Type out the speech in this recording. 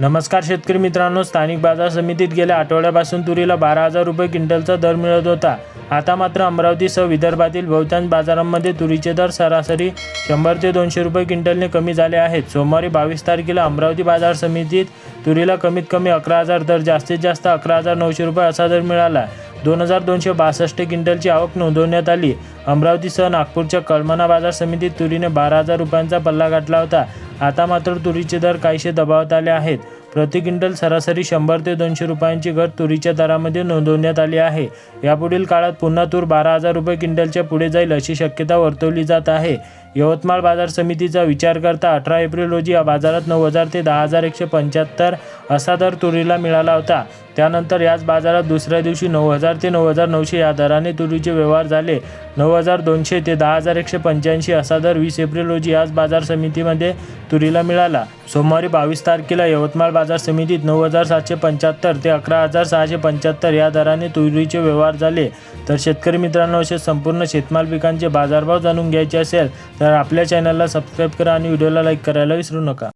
नमस्कार शेतकरी मित्रांनो स्थानिक बाजार समितीत गेल्या आठवड्यापासून तुरीला बारा हजार रुपये क्विंटलचा दर मिळत होता. आता मात्र अमरावतीसह विदर्भातील बहुतांश बाजारांमध्ये तुरीचे दर सरासरी शंभर ते दोनशे रुपये क्विंटलने कमी झाले आहेत. सोमवारी बावीस तारखेला अमरावती बाजार समितीत तुरीला कमीत कमी अकरा हजार तर जास्तीत जास्त अकरा हजार नऊशे रुपये असा दर मिळाला. दोन हजार दोनशे बासष्ट क्विंटलची आवक नोंदवण्यात आली. अमरावतीसह नागपूरच्या कळमना बाजार समितीत तुरीने बारा हजार रुपयांचा पल्ला गाठला होता. आता मात्र तुरीचे दर काहीसे दबावत आले आहेत. प्रति क्विंटल सरासरी शंभर ते दोनशे रुपयांची घट तुरीच्या दरामध्ये नोंदवण्यात आली आहे. यापुढील काळात पुन्हा तूर बारा हजार रुपये क्विंटलच्या पुढे जाईल अशी शक्यता वर्तवली जात आहे. यवतमाळ बाजार समितीचा विचार करता अठरा एप्रिल रोजी या बाजारात नऊ हजार ते दहा हजार एकशे पंच्याहत्तर असा दर तुरीला मिळाला होता. त्यानंतर याच बाजारात दुसऱ्या दिवशी नऊ हजार ते नऊ हजार नऊशे या दराने तुरीचे व्यवहार झाले. नऊ हजार दोनशे ते दहा हजार एकशे पंच्याऐंशी असा दर वीस एप्रिल रोजी याच बाजार समितीमध्ये तुरीला मिळाला. सोमवारी बावीस तारखेला यवतमाळ बाजार समितीत नऊ हजार सातशे पंच्याहत्तर ते अकरा हजार सहाशे पंच्याहत्तर या दराने तुरीचे व्यवहार झाले. तर शेतकरी मित्रांनो असे संपूर्ण शेतमाल पिकांचे बाजारभाव जाणून घ्यायचे असेल तर आपल्या चॅनलला सबस्क्राईब करा आणि व्हिडिओला लाईक करायला विसरू नका.